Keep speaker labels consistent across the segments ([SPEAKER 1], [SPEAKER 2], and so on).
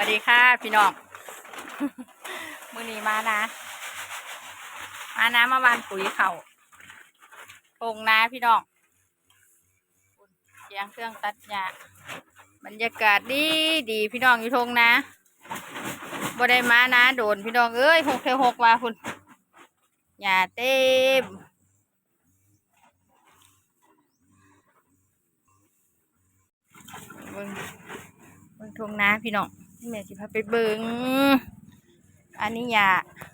[SPEAKER 1] วัสดีค่ะ พี่น้อง มือนี้มานะ มานะมาบานปุ๋ยเขาทงนาพี่น้องเสียงเครื่องตัดหญ้าบรรยากาศดีดีพี่น้องอยู่ทงนาบ่ได้มานะ โดนพี่น้องเอ้ยหกเทหกว่าคุณหญ้าเต็มเบิ่งเบิ่งทงนาพี่น้อง แม่สิพาไปเบิ่งอันนี้หญ้า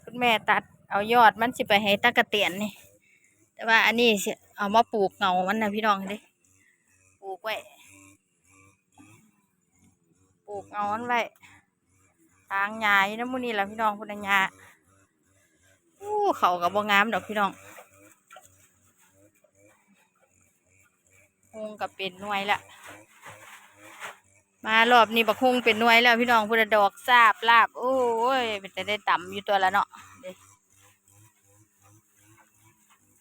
[SPEAKER 1] คุณแม่ตัดเอายอดมันสิไปให้ตะกะเตียนนี่ แต่ว่าอันนี้เอามาปลูกเงามันนะพี่น้องเด้ปลูกไว้ ปลูกเงามันไว้ทางหญ้าอยู่น้ำมูนี่แหละพี่น้องคุณหญ้าอู้เขากับบ่งามดอกพี่น้องฮงกับเป็นหน่วยละ มารอบนี้บักฮุงเป็นน่วยแล้วพี่น้องพุทธดอกซาบลาบ โอ้ยเป็นแต่ได้ต่ำอยู่ตัวละเนาะเด้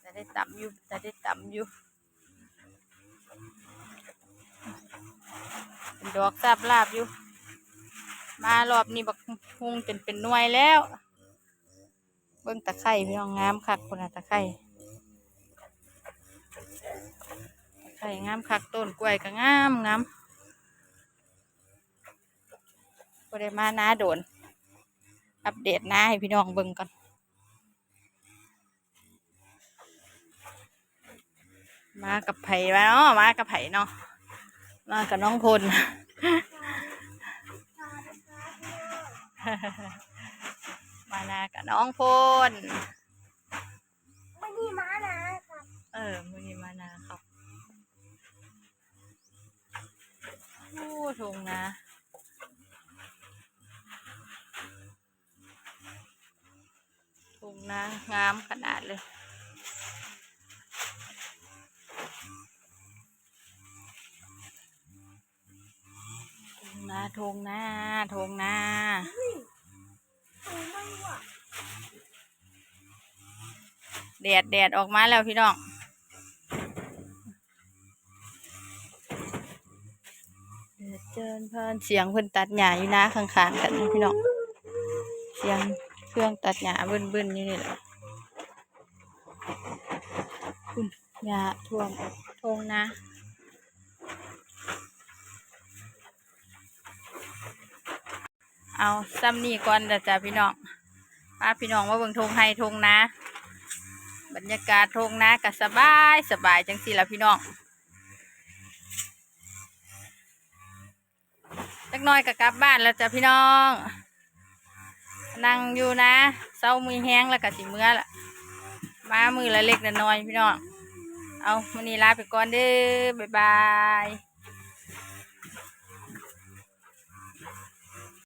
[SPEAKER 1] แต่ได้ต่ำอยู่แต่ได้ต่ำอยู่เป็นดอกซาบลาบอยู่ มารอบนี้บักฮุงเป็นเป็นน่วยแล้ว เบิ่งตะไคร่พี่น้องงามคักคนน่ะตะไคร่ตะไคร่งามคักต้นกล้วยก็งามงาม บ่ได้มาน้าโดน อัปเดตหน้าให้พี่น้องเบิ่งก่อนมากับไผ่มาเนาะมากับไผ่เนาะมากับน้องพลมานากับน้องพล
[SPEAKER 2] ไม่นี่ม้านะครับ
[SPEAKER 1] เออมือนี้มานาครับ โอ้ทงนะ นะงามขนาดเลยทงนาทงนาทงนา
[SPEAKER 2] โอ้ไม่ว่ะ
[SPEAKER 1] แดดแดดออกมาแล้วพี่น้องเดือดเจินเพลินเสียงเพิ่นตัดหญ้าอยู่นะข้างๆกันนี่พี่น้องเสียง เครื่องตัดหญ้าเบิ้นๆอยู่นี่แหละคุณหญ้าท่วมทงนะเอาซ้ำนี่ก่อนเด้อจ้ะพี่น้องพาพี่น้องมาเบิ่งทงไฮทงนะ บรรยากาศทงนะก็สบายสบายจังสิละพี่น้องจักน้อยก็กลับบ้านแล้วจ้ะพี่น้อง นั่งอยู่นะเศร้ามือแห้งแล้วก็สิเมื่อละมามือละเล็กละน้อยพี่น้องเอามันนี้ลาไปก่อนเด้อบ๊ายบาย